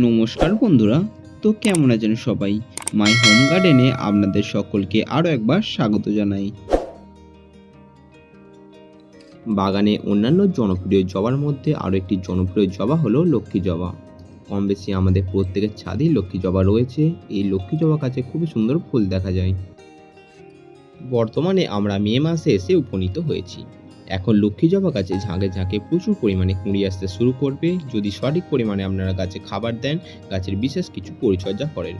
নমস্কার বন্ধুরা, তো কেমন আছেন সবাই? মাই হোম গার্ডেনে আপনাদের সকলকে আরও একবার স্বাগত জানাই। বাগানে অন্যান্য জনপ্রিয় জবার মধ্যে আরও একটি জনপ্রিয় জবা হলো লক্ষ্মী জবা। কম বেশি আমাদের প্রত্যেকের ছাদেই লক্ষ্মী জবা রয়েছে। এই লক্ষ্মী জবা গাছে খুবই সুন্দর ফুল দেখা যায়। বর্তমানে আমরা মে মাসে এসে উপনীত হয়েছি। এখন লক্ষ্মী জবা গাছে ঝাঁকে ঝাঁকে প্রচুর পরিমাণে কুঁড়ি আসতে শুরু করবে। যদি সঠিক পরিমাণে আপনারা গাছে খাবার দেন, গাছের বিশেষ কিছু পরিচর্যা করেন।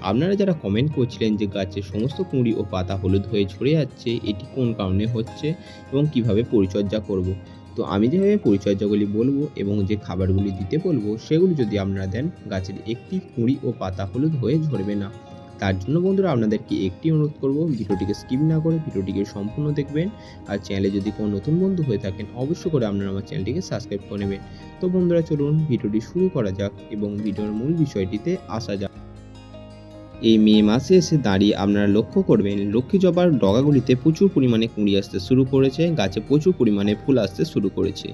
আপনারা যারা কমেন্ট করছিলেন যে গাছের সমস্ত কুঁড়ি ও পাতা হলুদ হয়ে ঝরে যাচ্ছে, এটি কোন কারণে হচ্ছে এবং কীভাবে পরিচর্যা করব। তো আমি যেভাবে পরিচর্যাগুলি বলব এবং যে খাবারগুলি দিতে বলব, সেগুলি যদি আপনারা দেন, গাছের একটি কুঁড়ি ও পাতা হলুদ হয়ে ঝরবে না। তার জন্য বন্ধুরা আপনাদেরকে একটি অনুরোধ করব, ভিডিওটিকে স্কিপ না করে ভিডিওটিকে সম্পূর্ণ দেখবেন। আর চ্যানেলে যদি কোনো নতুন বন্ধু হয়ে থাকেন অবশ্য করে আপনারা আমার চ্যানেলটিকে সাবস্ক্রাইব করে নেবেন। তো বন্ধুরা চলুন, ভিডিওটি শুরু করা যাক এবং ভিডিওর মূল বিষয়টিতে আসা যাক। এই মে মাসে এসে দাঁড়িয়ে আপনারা লক্ষ্য করবেন, লক্ষ্মী জবার ডগাগুলিতে প্রচুর পরিমাণে কুঁড়ি আসতে শুরু করেছে, গাছে প্রচুর পরিমাণে ফুল আসতে শুরু করেছে।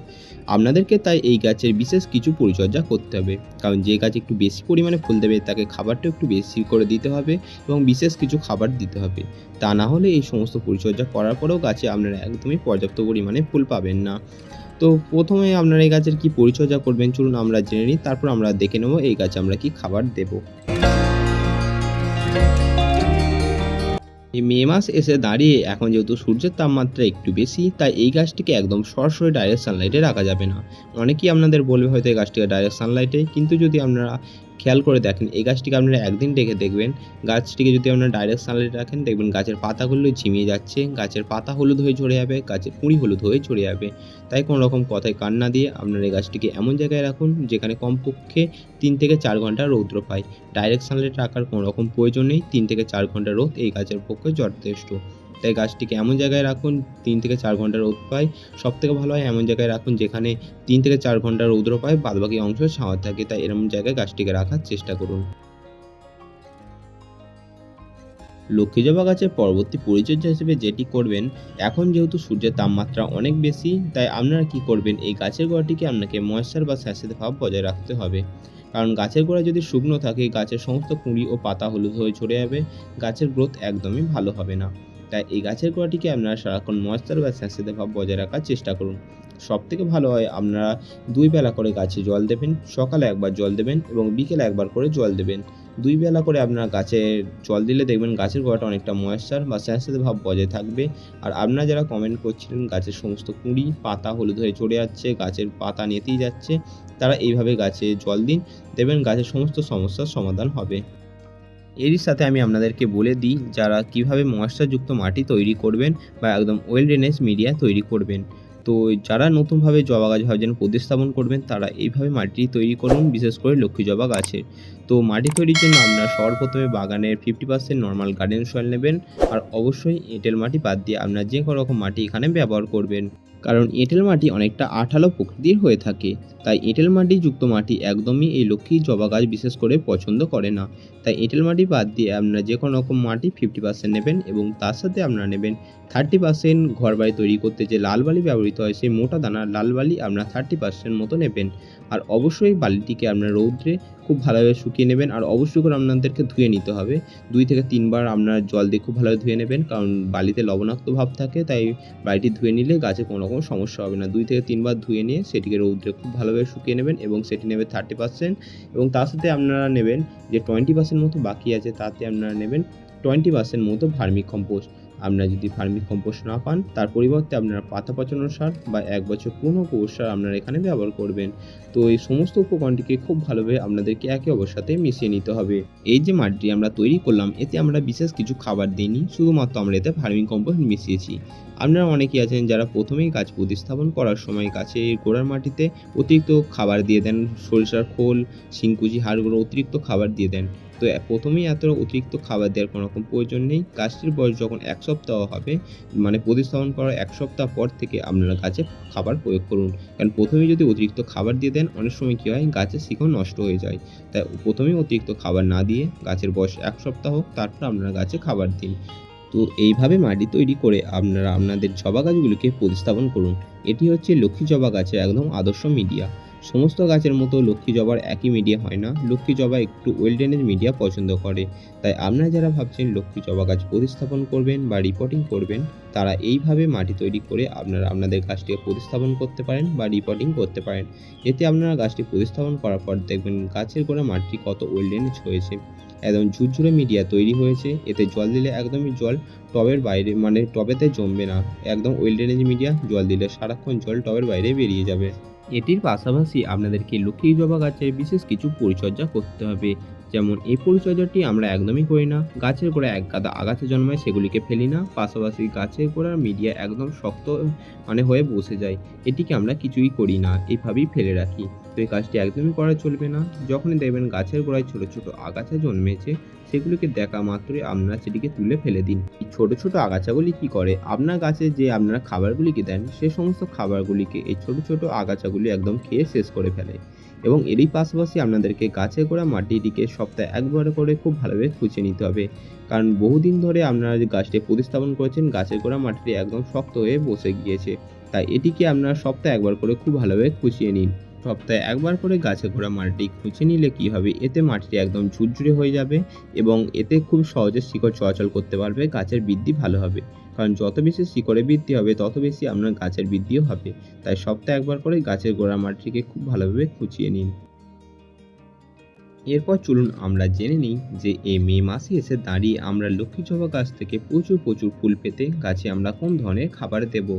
আপনাদেরকে তাই এই গাছের বিশেষ কিছু পরিচর্যা করতে হবে। কারণ যে গাছ একটু বেশি পরিমাণে ফুল দেবে, তাকে খাবারটা একটু বেশি করে দিতে হবে এবং বিশেষ কিছু খাবার দিতে হবে। তা না হলে এই সমস্ত পরিচর্যা করার পরেও গাছে আপনারা একদমই পর্যাপ্ত পরিমাণে ফুল পাবেন না। তো প্রথমে আপনারা এই গাছের কি পরিচর্যা করবেন, চলুন আমরা জেনে নিই, তারপর আমরা দেখে নেব এই গাছে আমরা কি খাবার দেবো। এই মে মাস এসে দাঁড়িয়ে এখন যেহেতু সূর্যের তাপমাত্রা একটু বেশি, তাই এই গাছটিকে একদম সরাসরি ডাইরেক্ট সানলাইটে রাখা যাবে না। অনেকেই আপনাদের বলবে হয়তো এই গাছটিকে ডাইরেক্ট সানলাইটে কিন্তু যদি আপনারা খেয়াল করে দেখেন, এই গাছটিকে আপনারা একদিন রেখে দেখবেন। গাছটিকে যদি আপনারা ডাইরেক্ট সানলাইটে রাখেন, দেখবেন গাছের পাতাগুলো ঝিমিয়ে যাচ্ছে, গাছের পাতা হলুদ হয়ে ঝরে যাবে, গাছের কুঁড়ি হলুদ হয়ে ঝরে যাবে। তাই কোনো রকম কথায় কান না দিয়ে আপনারা এই গাছটিকে এমন জায়গায় রাখুন, যেখানে কমপক্ষে তিন থেকে চার ঘণ্টা রৌদ্র পায়। ডাইরেক্ট সানলাইট রাখার কোনো রকম প্রয়োজন নেই, তিন থেকে চার ঘণ্টা রোদ এই গাছের পক্ষে যথেষ্ট। তাই গাছটিকে এমন জায়গায় রাখুন, তিন থেকে চার ঘণ্টা রোদ পায়। সব থেকে ভালো হয় এমন জায়গায় রাখুন যেখানে তিন থেকে চার ঘণ্টা রৌদ্র পায়, বাদবাকি অংশ ছাওয়া থাকে। তাই এরকম জায়গায় গাছটিকে রাখার চেষ্টা করুন। লক্ষ্মী জবা গাছের পরবর্তী পরিচর্যা হিসেবে যেটি করবেন, এখন যেহেতু সূর্যের তাপমাত্রা অনেক বেশি, তাই আপনারা কি করবেন, এই গাছের গোড়াটিকে আপনাকে ময়েশ্চার বা স্যাঁতস্যাঁতে ভাব বজায় রাখতে হবে। কারণ গাছের গোড়া যদি শুকনো থাকে, গাছের সমস্ত কুঁড়ি ও পাতা হলুদ হয়ে ঝরে যাবে, গাছের গ্রোথ একদমই ভালো হবে না। তাই এই গাছের গোড়াটিকে আপনারা সারাক্ষণ ময়েশ্চার বা স্যাঁতস্যাঁতে ভাব বজায় রাখার চেষ্টা করুন। সব থেকে ভালো হয় আপনারা দুই বেলা করে গাছে জল দেবেন, সকালে একবার জল দেবেন এবং বিকেলে একবার করে জল দেবেন। দুই বেলা করে আপনারা গাছে জল দিলে দেখবেন গাছের গোড়াটা অনেকটা ময়েশ্চার বা স্যাঁতস্যাঁতে ভাব বজায় থাকবে। আর আপনারা যারা কমেন্ট করছিলেন গাছের সমস্ত কুঁড়ি, পাতা হলুদ হয়ে চড়ে যাচ্ছে গাছের পাতা নেতেই যাচ্ছে, তারা এইভাবে গাছে জল দিন দেবেন গাছের সমস্ত সমস্যার সমাধান হবে। এরই সাথে আমি আপনাদেরকে বলে দিই, যারা কীভাবে ময়েশ্চারযুক্ত মাটি তৈরি করবেন বা একদম ওয়েল ড্রেনেজ মিডিয়া তৈরি করবেন। তো যারা নতুনভাবে জবা গাছ ভাবছেন প্রতিস্থাপন করবেন, তারা এইভাবে মাটি তৈরি করুন, বিশেষ করে লক্ষ্মী জবা গাছের তো মাটি তৈরির জন্য আপনারা সর্বপ্রথমে বাগানের fifty percent normal garden soil নেবেন, আর অবশ্যই এঁটেল মাটি বাদ দিয়ে আপনারা যে কোনো রকম মাটি এখানে ব্যবহার করবেন। কারণ এঁটেল মাটি অনেকটা আঠালো প্রকৃতির হয়ে থাকে। তাই এঁটেল মাটি যুক্ত মাটি একদমই এই লক্ষ্মী জবা গাছ বিশেষ করে পছন্দ করে না। তাই এঁটেল মাটি বাদ দিয়ে আপনারা যে কোনো রকম মাটি ফিফটি পার্সেন্ট নেবেন এবং তার সাথে আপনারা নেবেন থার্টি পার্সেন্ট ঘর বাড়ি তৈরি করতে যে লাল বালি ব্যবহৃত হয়, সেই মোটা দানার লাল বালি আপনারা থার্টি পার্সেন্ট মতো নেবেন। আর অবশ্যই বালিটিকে আপনার রৌদ্রে খুব ভালোভাবে শুকিয়ে নেবেন আর অবশ্যই করে আপনাদেরকে ধুয়ে নিতে হবে। দুই থেকে তিনবার আপনার জল দিয়ে খুব ভালোভাবে ধুয়ে নেবেন কারণ বালিতে লবণাক্ত ভাব থাকে, তাই বালিটি ধুয়ে নিলে গাছে কোনো রকম সমস্যা হবে না। দুই থেকে তিনবার ধুয়ে নিয়ে সেটিকে রৌদ্রে খুব ভালোভাবে শুকিয়ে নেবেন এবং সেটি নেবে থার্টি পার্সেন্ট এবং তার সাথে আপনারা নেবেন যে টোয়েন্টি পার্সেন্ট মতো বাকি আছে তাতে আপনারা নেবেন টোয়েন্টি পার্সেন্ট মতো ভার্মিক কম্পোস্ট। আপনারা যদি ফার্মিক কম্পোস্ট না পান, তার পরিবর্তে আপনারা পাতা পচানো সার বা এক বছর পুরনো গোবর সার আপনারা এখানে ব্যবহার করবেন। তো এই সমস্ত উপকরণটিকে খুব ভালোভাবে আপনাদেরকে একে অপরের সাথে মিশিয়ে নিতে হবে। এই যে মাটি আমরা তৈরি করলাম, এতে আমরা বিশেষ কিছু খাবার দিইনি, শুধুমাত্র আমরা এতে ফার্মিং কম্পোস্ট মিশিয়েছি। আপনারা অনেকেই আছেন যারা প্রথমেই গাছ প্রতিস্থাপন করার সময় গাছের গোড়ার মাটিতে অতিরিক্ত খাবার দিয়ে দেন, সরিষার খোল, শিংকুচি হাড়গুলো অতিরিক্ত খাবার দিয়ে দেন। তো প্রথমেই এত অতিরিক্ত খাবার দেওয়ার কোনো রকম প্রয়োজন নেই। গাছটির বয়স যখন এক সপ্তাহ হবে মানে প্রতিস্থাপন করার এক সপ্তাহ পর থেকে আপনারা গাছে খাবার প্রয়োগ করুন। কারণ প্রথমেই যদি অতিরিক্ত খাবার দিয়ে দেন, অনেক সময় কী হয়, গাছের শিকড় নষ্ট হয়ে যায়। তাই প্রথমেই অতিরিক্ত খাবার না দিয়ে গাছের বয়স এক সপ্তাহ হোক, তারপর আপনারা গাছে খাবার দিন। তো এইভাবে মাটি তৈরি করে আপনারা, আপনাদের জবা গাছগুলিকে প্রতিস্থাপন করুন। এটি হচ্ছে লক্ষ্মী জবা গাছের একদম আদর্শ মিডিয়া। সমস্ত গাছের মতো লক্ষ্মী জবার একই মিডিয়া হয় না। লক্ষ্মী জবা একটু ওয়েল ড্রেনেজ মিডিয়া পছন্দ করে। তাই আপনারা যারা ভাবছেন লক্ষ্মী জবা গাছ প্রতিস্থাপন করবেন বা রিপোর্টিং করবেন, তারা এইভাবে মাটি তৈরি করে আপনারা আপনাদের গাছটিকে প্রতিস্থাপন করতে পারেন বা রিপোর্টিং করতে পারেন। এতে আপনারা গাছটি প্রতিস্থাপন করার পর দেখবেন গাছের গোড়া মাটি কত ওয়েল ড্রেনেজ হয়েছে। একদম ঝুরঝুরে মিডিয়া তৈরি হয়েছে। এতে জল দিলে একদমই জল টবের বাইরে মানে টবেতে জমবে না। একদম ওয়েল ড্রেনেজ মিডিয়া জল দিলে সারাক্ষণ জল টবের বাইরে বেরিয়ে যাবে। এটির পাশাপাশি আপনাদেরকে লক্ষ্মী জবা গাছের বিশেষ কিছু পরিচর্যা করতে হবে। যেমন এই পরিচর্যাটি আমরা একদমই করি না। গাছের গোড়া এক গাদা আগাছা জন্মায় সেগুলিকে ফেলি না। পাশাপাশি গাছের গোড়ার মিডিয়া একদম শক্ত মানে হয়ে বসে যায়। এটিকে আমরা কিছুই করি না। এইভাবেই ফেলে রাখি। তো এই কাজটি একদমই করা চলবে না। যখনই দেখবেন গাছের গোড়ায় ছোট ছোট আগাছা জন্মেছে, সেগুলিকে দেখা মাত্রই আপনারা সেটিকে তুলে ফেলে দিন। এই ছোট ছোট আগাছাগুলি কি করে? আপনার গাছে যে আপনারা খাবারগুলিকে দেন, সে সমস্ত খাবারগুলিকে এই ছোট ছোট আগাছাগুলি একদম খেয়ে শেষ করে ফেলে এবং এরই পাশাপাশি আপনাদেরকে গাছে গোড়া মাটিটিকে সপ্তাহে একবার করে খুব ভালোভাবে খুঁজে নিতে হবে। কারণ বহুদিন ধরে আপনারা যে গাছটি প্রতিস্থাপন করেছেন, গাছের গোড়া মাটিটি একদম শক্ত হয়ে বসে গিয়েছে। তাই এটিকে আপনারা সপ্তাহে একবার করে খুব ভালোভাবে খুঁচিয়ে নিন। সপ্তাহে একবার করে গাছে গোড়া মাটি খুঁচে নিলে কি হবে এতে মাটিটি একদম ঝুরঝুরে হয়ে যাবে এবং এতে খুব সহজে শিকড় চলাচল করতে পারবে, গাছের বৃদ্ধি ভালো হবে। কারণ যত বেশি শিকড়ে বৃদ্ধি হবে, তত বেশি আপনার গাছের বৃদ্ধিও হবে। তাই সপ্তাহে একবার করে গাছের গোড়া মাটিকে খুব ভালোভাবে খুঁচিয়ে নিন। এরপর চলুন আমরা জেনে নিই যে এই মে মাসে এসে দাঁড়িয়ে আমরা লক্ষ্মী জবা গাছ থেকে প্রচুর প্রচুর ফুল পেতে গাছে আমরা কোন ধরনের খাবার দেব?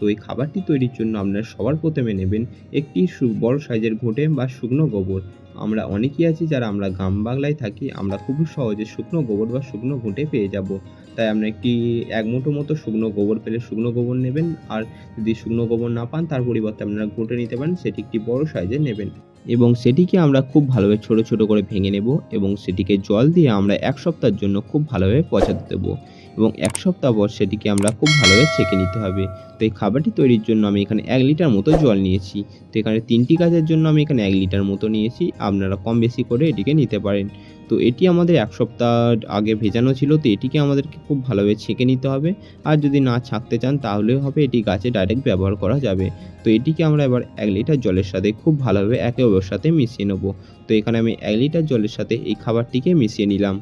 তো এই খাবারটি তৈরির জন্য আপনারা সবার প্রথমে নেবেন একটি বড় সাইজের ঘুঁটে বা শুকনো গোবর। আমরা অনেকেই আছি যারা আমরা গ্রাম বাংলায় থাকি, আমরা খুব সহজে শুকনো গোবর বা শুকনো ঘুঁটে পেয়ে যাব। তাই আমরা একটি এক মুঠো মতো শুকনো গোবর পেলে শুকনো গোবর নেবেন, আর যদি শুকনো গোবর না পান, তার পরিবর্তে আপনারা ঘুঁটে নিতে পারেন, সেটি একটি বড় সাইজের নেবেন। এবং সেটিকে আমরা খুব ভালোভাবে ছোট ছোট করে ভেঙে নেব এবং সেটিকে জল দিয়ে আমরা এক সপ্তাহের জন্য খুব ভালোভাবে পচাতে দেবো এবং এক সপ্তাহ পর সেটিকে আমরা খুব ভালোভাবে ছেঁকে নিতে হবে। তো এই খাবারটি তৈরির জন্য আমি এখানে এক লিটার মতো জল নিয়েছি। তো এখানে তিনটি কাজের জন্য আমি এখানে এক লিটার মতো নিয়েছি। আপনারা কম বেশি করে এটিকে নিতে পারেন। তো এটি আমাদের এক সপ্তাহ আগে ভেজানো ছিল, তো এটিকে আমাদেরকে খুব ভালোভাবে ছেঁকে নিতে হবে। আর যদি না ছাঁকতে চান, তাহলেও হবে, এটি গাছে ডাইরেক্ট ব্যবহার করা যাবে। তো এটিকে আমরা এবার এক লিটার জলের সাথে খুব ভালোভাবে একে অপরের সাথে মিশিয়ে নেব। তো এখানে আমি এক লিটার জলের সাথে এই খাবারটিকে মিশিয়ে নিলাম।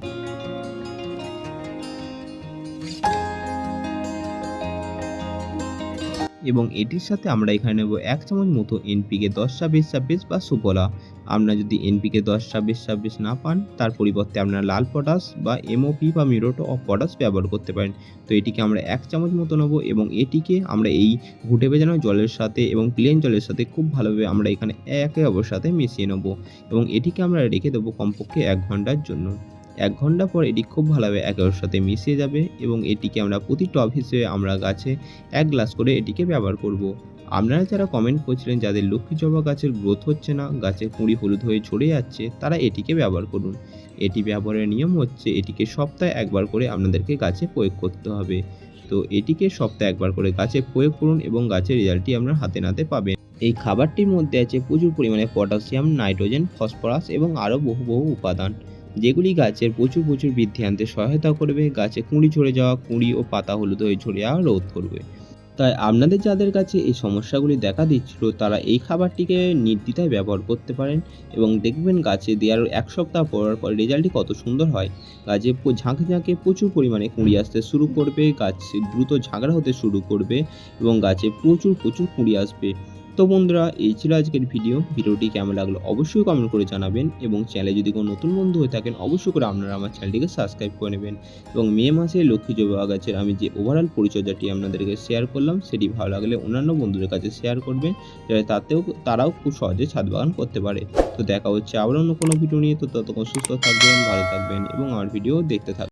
এবং এটির সাথে আমরা এখানে নেব এক চামচ মতো এনপিকে দশ ছাব্বিশ ছাব্বিশ বা সুফলা। আপনারা যদি এনপিকে দশ ছাব্বিশ ছাব্বিশ না পান, তার পরিবর্তে আপনারা লাল পটাশ বা এমওপি বা মিরোটো অফ পটাশ ব্যবহার করতে পারেন। তো এটিকে আমরা এক চামচ মতো নেব এবং এটিকে আমরা এই ঘুটে ভেজানো জলের সাথে এবং প্লেন জলের সাথে খুব ভালোভাবে আমরা এখানে একে অপরের সাথে মিশিয়ে নেব এবং এটিকে আমরা রেখে দেবো কমপক্ষে এক ঘণ্টার জন্য। এক ঘণ্টা পর এটি খুব ভালোভাবে একে অপরের সাথে মিশিয়ে যাবে এবং এটিকে আমরা প্রতি টপ হিসেবে আমরা গাছে এক গ্লাস করে এটিকে ব্যবহার করব। আপনারা যারা কমেন্ট করছিলেন যাদের লক্ষ্মী জবা গাছের গ্রোথ হচ্ছে না, গাছের কুঁড়ি হলুদ হয়ে ঝরে যাচ্ছে, তারা এটিকে ব্যবহার করুন। এটি ব্যবহারের নিয়ম হচ্ছে এটিকে সপ্তাহে একবার করে আপনাদেরকে গাছে প্রয়োগ করতে হবে। তো এটিকে সপ্তাহে একবার করে গাছে প্রয়োগ করুন এবং গাছের রেজাল্টটি আপনার হাতে নাতে পাবেন। এই খাবারটির মধ্যে আছে প্রচুর পরিমাণে পটাশিয়াম নাইট্রোজেন ফসফরাস এবং আরও বহু বহু উপাদান। যেগুলি গাছের প্রচুর প্রচুর বৃদ্ধি আনতে সহায়তা করবে, গাছে কুঁড়ি ঝরে যাওয়া, কুঁড়ি ও পাতা হলুদ হয়ে ঝরে যাওয়া রোধ করবে। তাই আপনাদের যাদের কাছে এই সমস্যাগুলি দেখা দিচ্ছিল, তারা এই খাবারটিকে নির্দ্বিধায় ব্যবহার করতে পারেন এবং দেখবেন গাছে দেওয়ার এক সপ্তাহ পর পর রেজাল্টটি কত সুন্দর হয়। গাছে ঝাঁকে ঝাঁকে প্রচুর পরিমাণে কুঁড়ি আসতে শুরু করবে, গাছ দ্রুত ঝাঁকড়া হতে শুরু করবে এবং গাছে প্রচুর প্রচুর কুঁড়ি আসবে। তো বন্ধুরা, এই ছিল আজকের ভিডিও ভিডিওটি কেমন লাগল অবশ্যই কমেন্ট করে জানাবেন এবং চ্যানেলে যদি কোনো নতুন বন্ধু হয়ে থাকেন, অবশ্যই করে আপনারা আমার চ্যানেলটিকে সাবস্ক্রাইব করে নেবেন। এবং মে মাসে লক্ষ্মী জবা গাছের আমি যে ওভারঅল পরিচর্যাটি আপনাদেরকে শেয়ার করলাম, সেটি ভালো লাগলে অন্যান্য বন্ধুদের কাছে শেয়ার করবেন, যাতে তাতেও, তারাও খুব সহজে ছাদ বাগান করতে পারে। তো দেখা হচ্ছে আবার অন্য কোনো ভিডিও নিয়ে। তো ততক্ষণ সুস্থ থাকবেন, ভালো থাকবেন এবং আমার ভিডিও দেখতে থাকবেন।